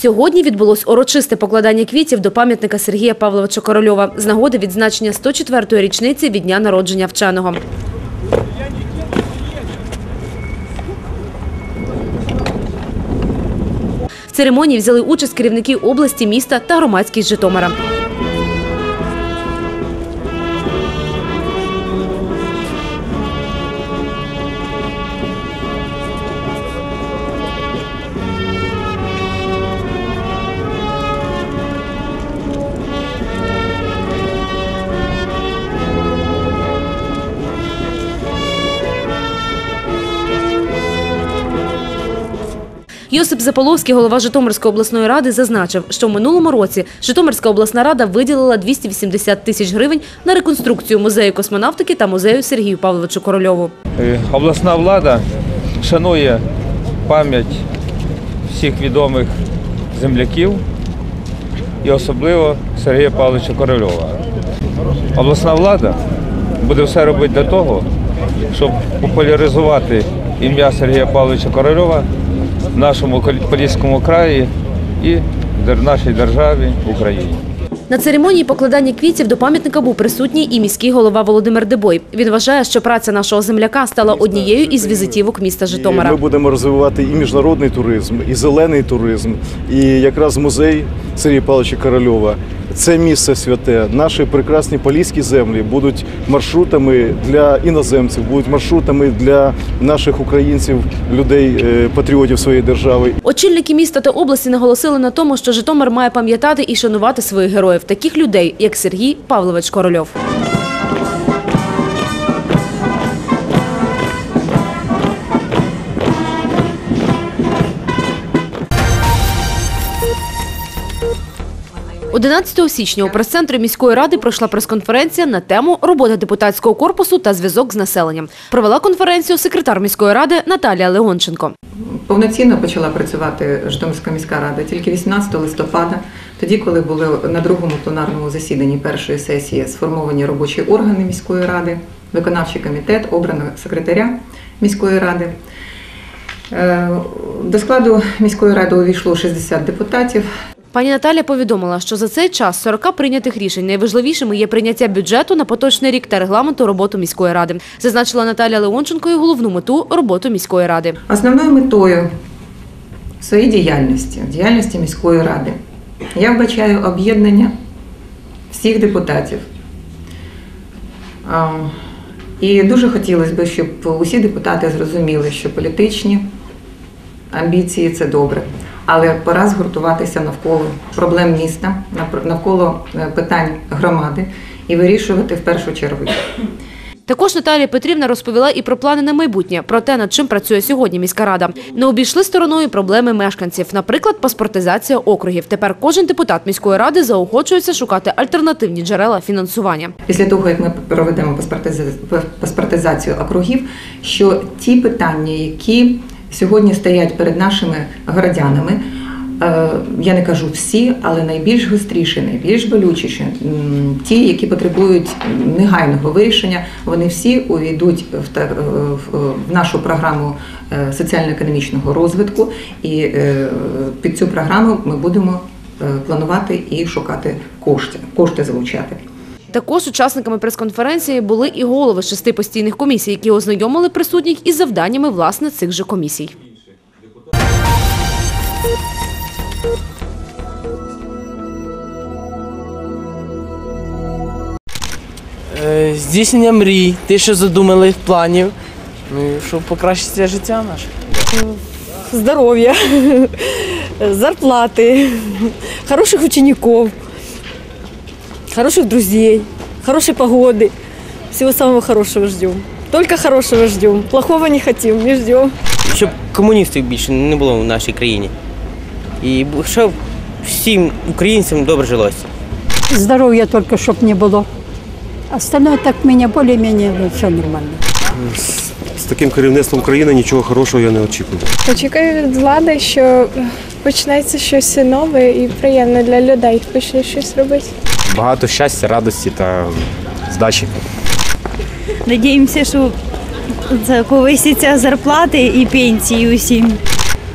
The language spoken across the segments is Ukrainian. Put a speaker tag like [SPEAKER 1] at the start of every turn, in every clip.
[SPEAKER 1] Сьогодні відбулось урочисте покладання квітів до пам'ятника Сергія Павловича Корольова з нагоди відзначення 104-ї річниці від дня народження вченого. В церемонії взяли участь керівники області, міста та громадськість Житомира. Йосип Заполовський, голова Житомирської обласної ради, зазначив, що в минулому році Житомирська обласна рада виділила 280 тисяч гривень на реконструкцію музею космонавтики та музею Сергію Павловичу Корольову.
[SPEAKER 2] Е, Обласна влада шанує пам'ять всіх відомих земляків і особливо Сергія Павловича Корольова. Обласна влада буде все робити для того, щоб популяризувати ім'я Сергія Павловича Корольова нашому Поліському краї і нашій державі Україні.
[SPEAKER 1] На церемонії покладання квітів до пам'ятника був присутній і міський голова Володимир Дебой. Він вважає, що праця нашого земляка стала однією із візитівок міста
[SPEAKER 3] І
[SPEAKER 1] Житомира.
[SPEAKER 3] Ми будемо розвивати і міжнародний туризм, і зелений туризм, і якраз музей Сергія Павловича Корольова. Це місце святе. Наші прекрасні поліські землі будуть маршрутами для іноземців, будуть маршрутами для наших українців, людей, е, патріотів своєї держави.
[SPEAKER 1] Очільники міста та області наголосили на тому, що Житомир має пам'ятати і шанувати своїх героїв, таких людей, як Сергій Павлович Корольов. «11 січня у прес-центрі міської ради пройшла прес-конференція на тему робота депутатського корпусу та зв'язок з населенням. Провела конференцію секретар міської ради Наталія Леонченко.
[SPEAKER 4] Повноцінно почала працювати Житомирська міська рада тільки 18 листопада, тоді, коли були на другому пленарному засіданні першої сесії сформовані робочі органи міської ради, виконавчий комітет, обрано секретаря міської ради. Е, До складу міської ради увійшло 60 депутатів.
[SPEAKER 1] Пані Наталя повідомила, що за цей час 40 прийнятих рішень найважливішими є прийняття бюджету на поточний рік та регламенту роботи міської ради. Зазначила Наталя Леонченко і головну мету роботи міської ради.
[SPEAKER 4] Основною метою своєї діяльності, діяльності міської ради, я вбачаю об'єднання всіх депутатів. І дуже хотілося б, щоб усі депутати зрозуміли, що політичні амбіції це добре, але пора згуртуватися навколо проблем міста, навколо е, питань громади і вирішувати в першу чергу.
[SPEAKER 1] Також Наталія Петрівна розповіла і про плани на майбутнє, про те, над чим працює сьогодні міська рада. Не обійшли стороною проблеми мешканців, наприклад, паспортизація округів. Тепер кожен депутат міської ради заохочується шукати альтернативні джерела фінансування.
[SPEAKER 4] після того, як ми проведемо паспортиза- паспортизацію округів, що ті питання, які сьогодні стоять перед нашими городянами, е, я не кажу всі, але найбільш гостріші, найбільш болючіші, ті, які потребують негайного вирішення, вони всі увійдуть в, нашу програму е, соціально-економічного розвитку, і е, під цю програму ми будемо планувати і шукати кошти, кошти залучати.
[SPEAKER 1] Також учасниками прес-конференції були і голови шести постійних комісій, які ознайомили присутніх із завданнями власне цих же комісій.
[SPEAKER 5] Е, Здійснення мрій, те, що задумали планів, ну, щоб покращити життя наше.
[SPEAKER 6] здоровья, зарплаты, хороших учеников, хороших друзей, хорошей погоды. Всего самого хорошего ждем. Только хорошего ждем. Плохого не хотим, не ждем.
[SPEAKER 7] щоб комуністів більше не було в нашій країні. І щоб всім українцям добре жилося.
[SPEAKER 8] Здоровья только чтоб не было. Остальное так меня более-менее ну, все нормально.
[SPEAKER 9] З таким керівництвом країни нічого хорошого я не очікую.
[SPEAKER 10] Очікую від влади, що почнеться щось нове і приємне для людей. Почне щось робити.
[SPEAKER 9] Багато щастя, радості та здачі.
[SPEAKER 11] Надіємося, що це повисяться зарплати і пенсії усім.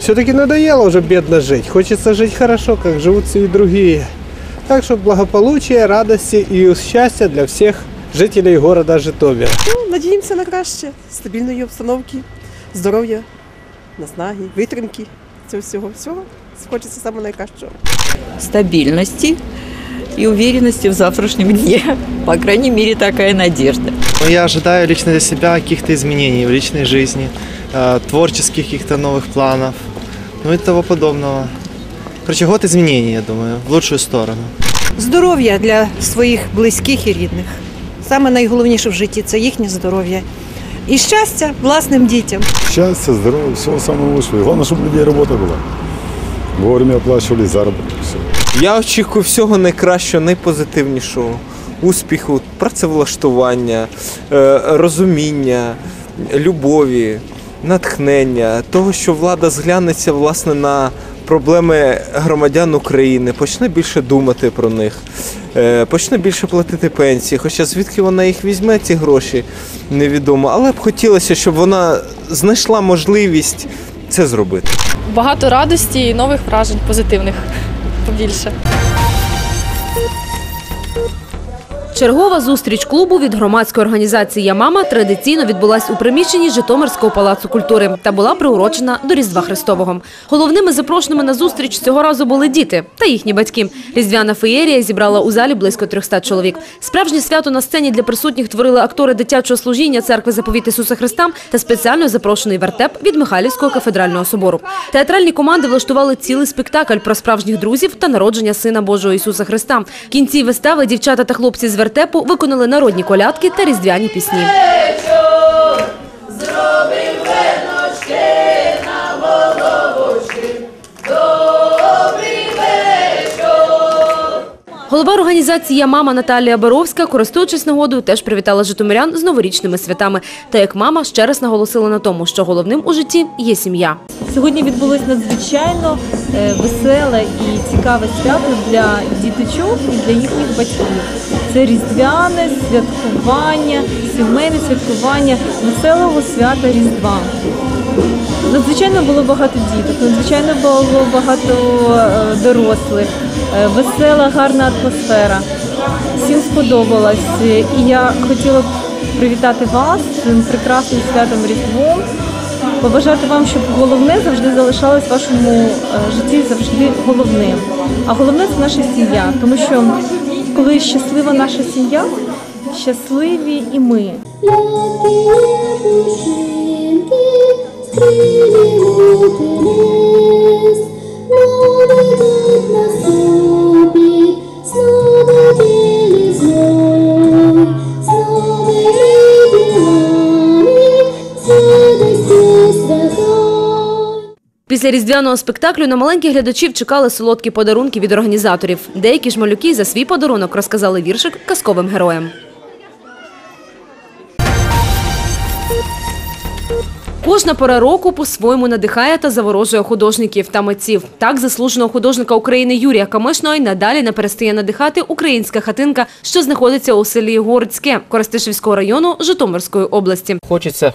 [SPEAKER 11] Все-таки надоело уже бедно жить. Хочется жить хорошо, как живут все и другие. Так что благополучия, радости и счастья для всех жителей города Житомира.
[SPEAKER 12] Ну, надіємося на краще, стабільної обстановки, здоров'я, наснаги, витримки цього всього. Всього хочеться саме найкращого.
[SPEAKER 13] стабильности и уверенности в завтрашнем дне. По крайней мере, такая надежда.
[SPEAKER 14] Ну, я ожидаю лично для себя каких-то изменений в личной жизни, э, творческих каких-то новых планов, ну и того подобного. Короче, год изменений, я думаю, в лучшую сторону.
[SPEAKER 15] Здоров'я для своїх близьких і рідних. Саме найголовніше в житті це їхнє здоров'я. І щастя власним дітям.
[SPEAKER 16] Счастья, здоровья, всего самого лучшего. И Главное, чтобы у людей работа была. Вовремя оплачивали заработок.
[SPEAKER 17] Я очікую всього найкращого, найпозитивнішого, успіху, працевлаштування, е, розуміння, любові, натхнення, того, що влада зглянеться власне на проблеми громадян України, почне більше думати про них, е, почне більше платити пенсії. Хоча звідки вона їх візьме, ці гроші, невідомо. Але б хотілося, щоб вона знайшла можливість це зробити.
[SPEAKER 18] Багато радості і нових вражень позитивних побільше.
[SPEAKER 1] Чергова зустріч клубу від громадської організації «Я мама» традиційно відбулась у приміщенні Житомирського палацу культури та була приурочена до Різдва Христового. Головними запрошеними на зустріч цього разу були діти та їхні батьки. Різдвяна феєрія зібрала у залі близько 300 чоловік. Справжнє свято на сцені для присутніх творили актори дитячого служіння церкви Заповіт Ісуса Христа та спеціально запрошений вертеп від Михайлівського кафедрального собору. Театральні команди влаштували цілий спектакль про справжніх друзів та народження Сина Божого Ісуса Христа. В кінці вистави дівчата та хлопці з вертепу виконали народні колядки та різдвяні пісні. Голова організації мама» Наталія Боровська, користуючись нагодою, теж привітала житомирян з новорічними святами. Та як мама ще раз наголосила на тому, що головним у житті є сім'я.
[SPEAKER 19] Сьогодні відбулось надзвичайно е, веселе і цікаве свято для діточок і для їхніх батьків. Це різдвяне святкування, сімейне святкування веселого свята Різдва. Надзвичайно було багато діток, надзвичайно було багато е, дорослих, е, весела, гарна атмосфера. Всім сподобалось. І я хотіла б привітати вас з цим прекрасним святом Різдвом. Побажати вам, щоб головне завжди залишалось в вашому е, житті завжди головним. А головне це наша сім'я, тому що коли щаслива наша сім'я, щасливі і ми.
[SPEAKER 1] Після різдвяного спектаклю на маленьких глядачів чекали солодкі подарунки від організаторів. Деякі ж малюки за свій подарунок розказали віршик казковим героям. Кожна пора року по-своєму надихає та заворожує художників та митців. Так, заслуженого художника України Юрія Камишного й надалі не перестає надихати українська хатинка, що знаходиться у селі Городське Коростишівського району Житомирської області.
[SPEAKER 20] Хочеться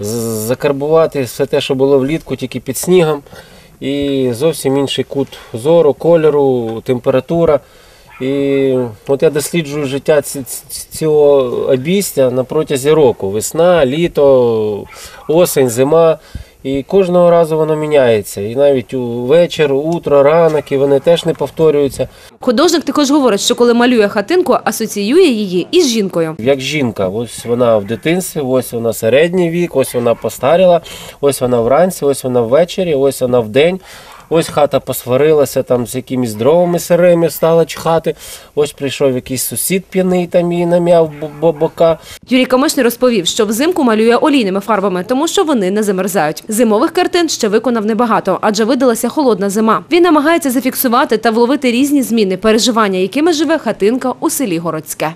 [SPEAKER 20] закарбувати все те, що було влітку, тільки під снігом. І зовсім інший кут зору, кольору, температура. І от я досліджую життя цього обістя на протязі року. Весна, літо, осень, зима. І кожного разу воно міняється. І навіть у вечір, утро, ранок, і вони теж не повторюються.
[SPEAKER 1] Художник також говорить, що коли малює хатинку, асоціює її із жінкою.
[SPEAKER 20] Як жінка, ось вона в дитинстві, ось вона середній вік, ось вона постаріла, ось вона вранці, ось вона ввечері, ось вона вдень. Ось хата посварилася там з якимись дровами сирими, стала чхати. Ось прийшов якийсь сусід п'яний там і нам'яв бо- бо- бока.
[SPEAKER 1] Юрій Камишний розповів, що взимку малює олійними фарбами, тому що вони не замерзають. Зимових картин ще виконав небагато, адже видалася холодна зима. Він намагається зафіксувати та вловити різні зміни, переживання, якими живе хатинка у селі Городське.